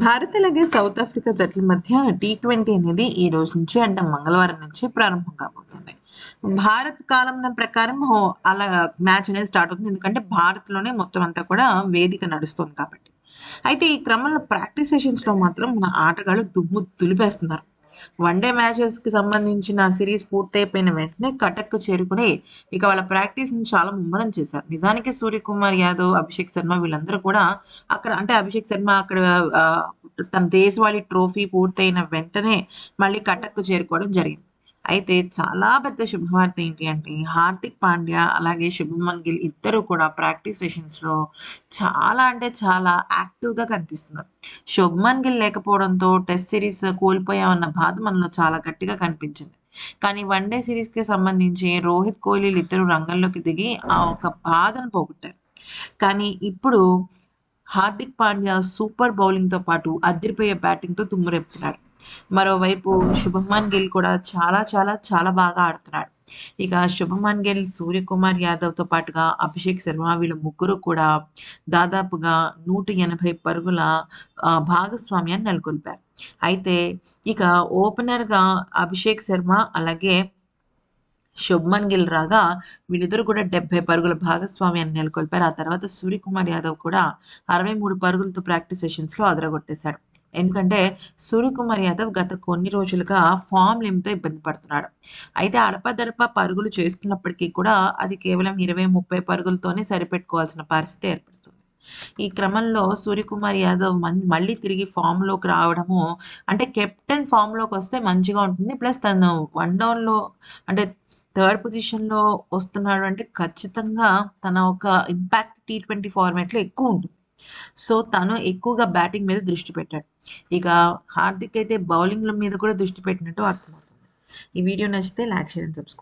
భారత్ అలాగే south Africa జట్ల మధ్య టీ ట్వంటీ అనేది ఈ రోజు నుంచి అంటే మంగళవారం నుంచి ప్రారంభం కాబోతుంది. భారత్ కాలం ప్రకారం అలా మ్యాచ్ అనేది స్టార్ట్ అవుతుంది. ఎందుకంటే భారత్లోనే మొత్తం అంతా కూడా వేదిక నడుస్తుంది కాబట్టి. అయితే ఈ క్రమంలో ప్రాక్టీస్ సెషన్స్లో మాత్రం మన ఆటగాళ్ళు దుమ్ము దులిపేస్తున్నారు. వన్డే మ్యాచెస్కి సంబంధించిన సిరీస్ పూర్తయిపోయిన వెంటనే కటక్ చేరుకుని ఇక వాళ్ళ ప్రాక్టీస్ని చాలా ముమ్మరం చేశారు. నిజానికి సూర్యకుమార్ యాదవ్ అభిషేక్ శర్మ వీళ్ళందరూ కూడా అక్కడ అంటే అభిషేక్ శర్మ అక్కడ తన దేశవాళీ ట్రోఫీ పూర్తయిన వెంటనే మళ్ళీ కటక్ చేరుకోవడం జరిగింది. అయితే చాలా పెద్ద శుభవార్త ఏంటి అంటే హార్దిక్ పాండ్యా అలాగే శుభమన్ గిల్ ఇద్దరు కూడా ప్రాక్టీస్ సెషన్స్లో చాలా అంటే చాలా యాక్టివ్గా కనిపిస్తున్నారు. శుభమన్ గిల్ లేకపోవడంతో టెస్ట్ సిరీస్ కోల్పోయామన్న బాధ మనలో చాలా గట్టిగా కనిపించింది. కానీ వన్డే సిరీస్కి సంబంధించి రోహిత్ కోహ్లీలు ఇద్దరు రంగంలోకి దిగి ఆ ఒక బాధను పోగొట్టారు. కానీ ఇప్పుడు హార్దిక్ పాండ్యా సూపర్ బౌలింగ్తో పాటు అదిరిపోయే బ్యాటింగ్తో తుమ్మురెప్పుతున్నాడు మరోవైపు శుభమన్ గిల్ కూడా చాలా చాలా చాలా బాగా ఆడుతున్నాడు. ఇక శుభమన్ గిల్ సూర్యకుమార్ యాదవ్తో పాటుగా అభిషేక్ శర్మ వీళ్ళ ముగ్గురు కూడా దాదాపుగా నూట ఎనభై పరుగుల భాగస్వామ్యాన్ని నెలకొల్పారు. అయితే ఇక ఓపెనర్గా అభిషేక్ శర్మ అలాగే శుభ్మన్ గిల్ రాగా వీళ్ళిద్దరు కూడా డెబ్బై పరుగుల భాగస్వామ్యాన్ని నెలకొల్పారు. ఆ తర్వాత సూర్యకుమార్ యాదవ్ కూడా అరవై మూడు పరుగులతో ప్రాక్టీస్ సెషన్స్లో అదరగొట్టేశాడు. ఎందుకంటే సూర్యకుమార్ యాదవ్ గత కొన్ని రోజులుగా ఫామ్ లిమ్తో ఇబ్బంది పడుతున్నాడు. అయితే అడపదడప పరుగులు చేస్తున్నప్పటికీ కూడా అది కేవలం ఇరవై ముప్పై పరుగులతోనే సరిపెట్టుకోవాల్సిన పరిస్థితి ఏర్పడుతుంది. ఈ క్రమంలో సూర్యకుమార్ యాదవ్ మళ్ళీ తిరిగి ఫామ్లోకి రావడము అంటే కెప్టెన్ ఫామ్లోకి వస్తే మంచిగా ఉంటుంది. ప్లస్ తను వన్ డౌన్లో అంటే థర్డ్ పొజిషన్లో వస్తున్నాడు అంటే ఖచ్చితంగా తన ఒక ఇంపాక్ట్ టీ ట్వంటీ ఫార్మాట్లో ఎక్కువ ఉంటుంది. సో తను ఎక్కువగా బ్యాటింగ్ మీద దృష్టి పెట్టాడు. ఇక హార్దిక్ అయితే బౌలింగ్ల మీద కూడా దృష్టి పెట్టినట్టు అర్థమవుతుంది. ఈ వీడియో నచ్చితే లైక్ షేర్ అండ్ సబ్స్క్రైబ్